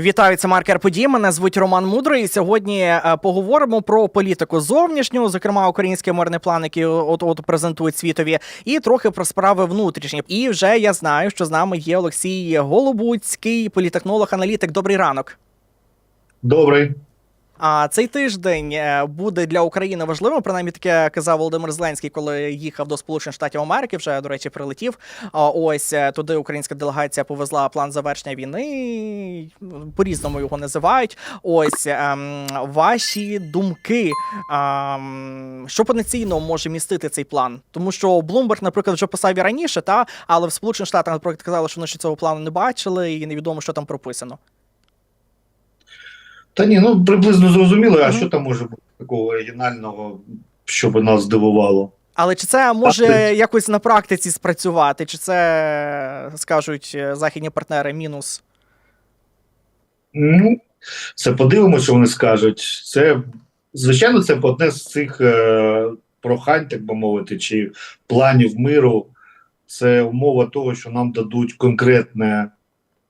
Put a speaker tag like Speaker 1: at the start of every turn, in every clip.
Speaker 1: Вітаю, це маркер подій. Мене звуть Роман Мудрий. Сьогодні е, поговоримо про політику зовнішню, зокрема український мирний план, який от от презентують світові, і трохи про справи внутрішні. І вже я знаю, що з нами є Олексій Голубуцький, політехнолог, аналітик. Добрий ранок.
Speaker 2: Добрий.
Speaker 1: А цей тиждень е, буде для України важливим. Принаймні таке казав Володимир Зеленський, коли їхав до Сполучених Штатів Америки. Вже до речі, прилетів. Ось е, туди українська делегація повезла план завершення війни. По різному його називають. Ось ем, ваші думки. Ем, що потенційно може містити цей план? Тому що Блумберг, наприклад, вже писав і раніше, та але в Сполучених Штатах, наприклад, казали, що вони ще цього плану не бачили, і невідомо, що там прописано.
Speaker 2: Та ні, ну приблизно зрозуміло, а що там може бути такого оригінального, що би нас здивувало?
Speaker 1: Але чи це може
Speaker 2: Так.
Speaker 1: якось на практиці спрацювати? Чи це скажуть е, західні партнери мінус?
Speaker 2: Ну, це подивимося, що вони скажуть. Це, звичайно, це одне з цих е, прохань, так би мовити, чи планів миру. Це умова того, що нам дадуть конкретне,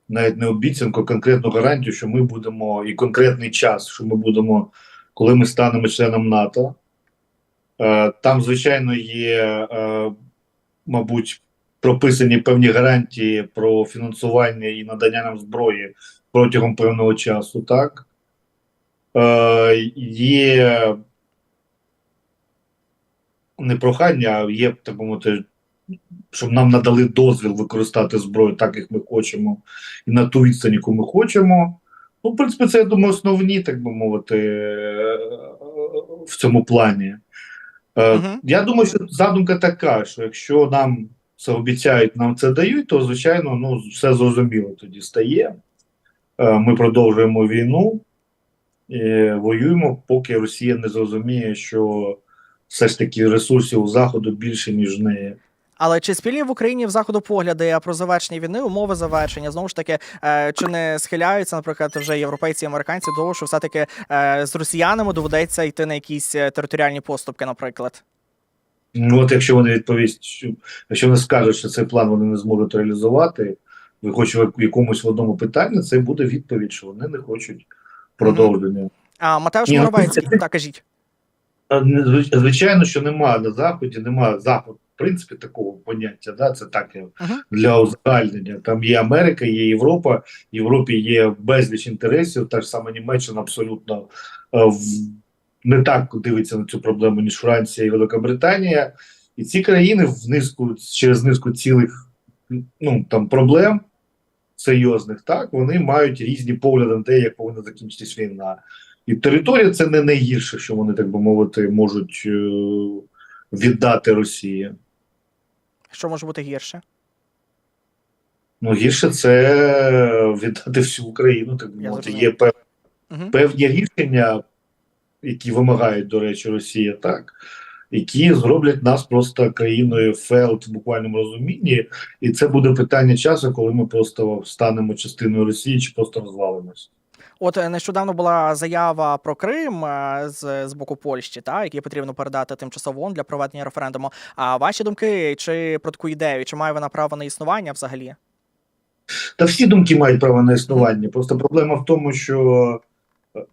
Speaker 2: навіть не обіцянку, а конкретну гарантію, що ми будемо, і конкретний час, що ми будемо, коли ми станемо членом НАТО. Е, там, звичайно, є, е, мабуть, прописані певні гарантії про фінансування і надання нам зброї протягом певного часу, так? Е, є не прохання, а є, так би мовити, щоб нам надали дозвіл використати зброю так, як ми хочемо, і на ту відстань, яку ми хочемо. Ну, в принципі, це, я думаю, основні, так би мовити, е, в цьому плані. Е,
Speaker 1: Мгм.
Speaker 2: Я думаю, що задумка така, що якщо нам це обіцяють, нам це дають, то звичайно, ну все зрозуміло тоді стає. Е, Ми продовжуємо війну, і воюємо, поки Росія не зрозуміє, що все ж таки ресурсів у заходу більше, ніж неї.
Speaker 1: Але чи спільні в Україні в заходу погляди про завершення війни, умови завершення? Знову ж таки, е, чи не схиляються, наприклад, вже європейці і американці до того, що все-таки е, з росіянами доведеться йти на якісь е, територіальні поступки, наприклад?
Speaker 2: Ну, от якщо вони відповість, що якщо вони скажуть, що цей план вони не зможуть реалізувати, ви хочете в якомусь в одному питанні, це буде відповідь, що вони не хочуть продовження.
Speaker 1: А Матеуш
Speaker 2: ну,
Speaker 1: Моровецький, так кажіть.
Speaker 2: Звичайно, що немає на заході, немає заход, в принципі, такого поняття. Да? Це так я-
Speaker 1: Мгм.
Speaker 2: для узагальнення. Там є Америка, є Європа. В Європі є безліч інтересів. Та ж сама Німеччина абсолютно е, в- не так дивиться на цю проблему, ніж Франція і Великобританія. І ці країни в низку через низку цілих ну там проблем серйозних, так вони мають різні погляди на те, як повинна закінчитись війна. І територія це не найгірше, що вони, так би мовити, можуть е, віддати Росії.
Speaker 1: Що може бути гірше?
Speaker 2: Ну, гірше це віддати всю Україну. Так би мовити. Є пев-
Speaker 1: Угу.
Speaker 2: певні рішення, які вимагають, до речі, Росія, так, які зроблять нас просто країною фелд в буквальному розумінні, і це буде питання часу, коли ми просто станемо частиною Росії чи просто розвалимось.
Speaker 1: От е, нещодавно була заява про Крим е, з, з боку Польщі, та який потрібно передати тимчасово для проведення референдуму. А ваші думки чи про таку ідею? Чи має вона право на існування взагалі?
Speaker 2: Та всі думки мають право на існування. Просто проблема в тому, що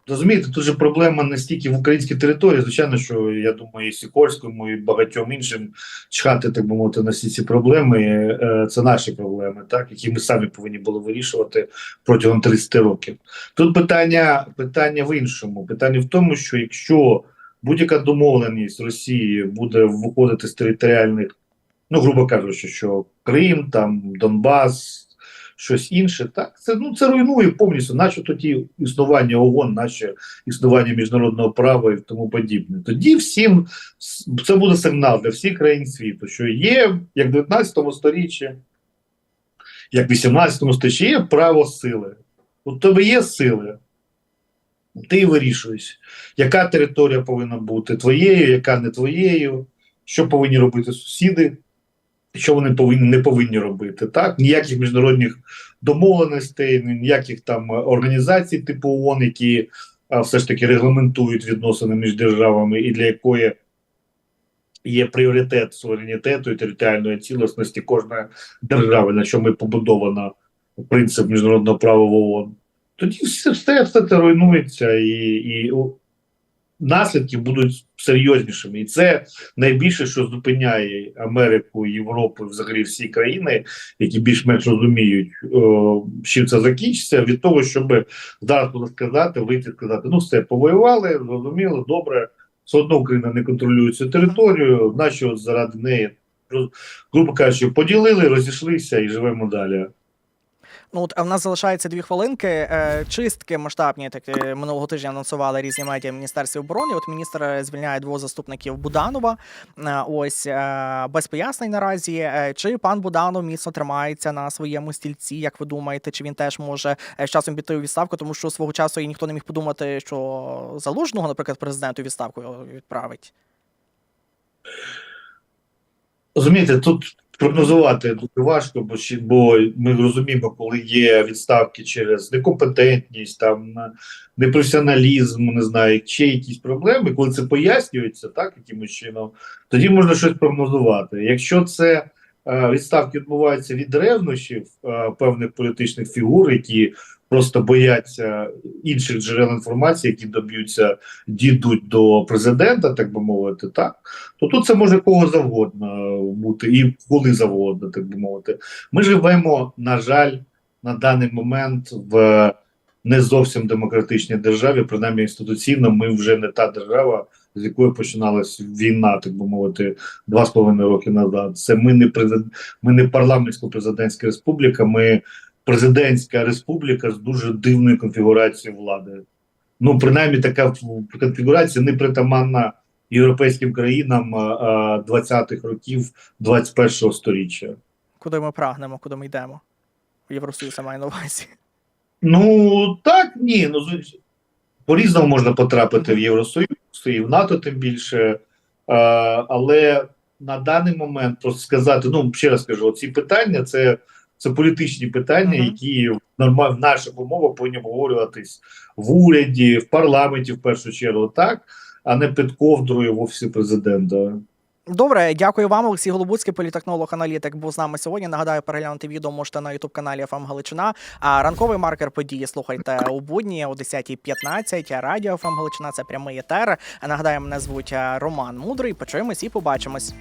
Speaker 2: розумієте, тут же проблема не стільки в українській території. Звичайно, що я думаю, і Сікорському, і багатьом іншим чхати, так би мовити, на всі ці проблеми. е, Це наші проблеми, так які ми самі повинні були вирішувати протягом 30 років. Тут питання, питання в іншому. Питання в тому, що якщо будь-яка домовленість Росії буде виходити з територіальних, ну грубо кажучи, що Крим, там Донбас щось інше, так це ну це руйнує повністю, наче тоді існування ООН, наче існування міжнародного права і тому подібне. Тоді всім це буде сигнал для всіх країн світу, що є як в 19 сторіччі, як в 18 сторіччі, є право сили. У тебе є сили, ти і вирішуєш, яка територія повинна бути твоєю, яка не твоєю, що повинні робити сусіди що вони повинні не повинні робити. Так ніяких міжнародних домовленостей, ніяких там організацій типу ООН, які а, все ж таки регламентують відносини між державами, і для якої є пріоритет суверенітету і територіальної цілісності кожної держави, на чому і побудовано принцип міжнародного права в ООН. тоді все, все, все це руйнується, і, і наслідки будуть серйознішими. І це найбільше, що зупиняє Америку, Європу, взагалі всі країни, які більш-менш розуміють, чим це закінчиться, від того, щоб зараз буде сказати, вийти сказати: ну все, повоювали, зрозуміло, добре. Все одно Україна не контролює цю територію, наче заради неї, грубо кажучи, поділили, розійшлися і живемо далі.
Speaker 1: Ну, от, в нас залишається дві хвилинки. Е, чистки масштабні такі минулого тижня анонсували різні медіа в Міністерстві оборони. От міністр е, звільняє двох заступників Буданова. Е, ось е, без пояснень наразі. Е, чи пан Буданов міцно тримається на своєму стільці? Як ви думаєте, чи він теж може е, з часом піти у відставку? Тому що свого часу і ніхто не міг подумати, що залужного, наприклад, президент у відставку відправить.
Speaker 2: Розумієте, тут прогнозувати дуже важко, бо бо ми розуміємо, коли є відставки через некомпетентність, там непрофесіоналізм, не знаю, чи якісь проблеми, коли це пояснюється так, якимось чином, тоді можна щось прогнозувати. Якщо це е, відставки відбуваються від ревнощів е, певних політичних фігур, які просто бояться інших джерел інформації, які доб'ються, дійдуть до президента, так би мовити, так то тут це може кого завгодно бути і коли завгодно, так би мовити. Ми живемо, на жаль, на даний момент в не зовсім демократичній державі, принаймні інституційно, ми вже не та держава, з якої починалась війна, так би мовити, два з половиною роки назад. Це ми не президент, ми не парламентсько-президентська республіка, ми президентська республіка з дуже дивною конфігурацією влади. Ну, принаймні, така конфігурація не притаманна європейським країнам а, а, 20-х років 21-го сторіччя.
Speaker 1: Куди ми прагнемо, куди ми йдемо? Євросоюз я маю на увазі.
Speaker 2: Ну так, ні. Ну з- по-різному можна потрапити в Євросоюз і в НАТО, тим більше. А, але на даний момент просто сказати, ну ще раз кажу, ці питання це, це політичні питання,
Speaker 1: Мгм.
Speaker 2: які в норма в наших умовах повинні обговорюватись в уряді, в парламенті в першу чергу, так, а не під ковдрою в офісі президента.
Speaker 1: Добре, дякую вам. Олексій Голобуцький, політехнолог, аналітик, був з нами сьогодні. Нагадаю, переглянути відео можете на ютуб каналі ФМ Галичина. А ранковий маркер події слухайте у будні о 10.15. Радіо ФМ Галичина це прямий етер. Нагадаю, мене звуть е, Роман Мудрий. Почуємось і побачимось.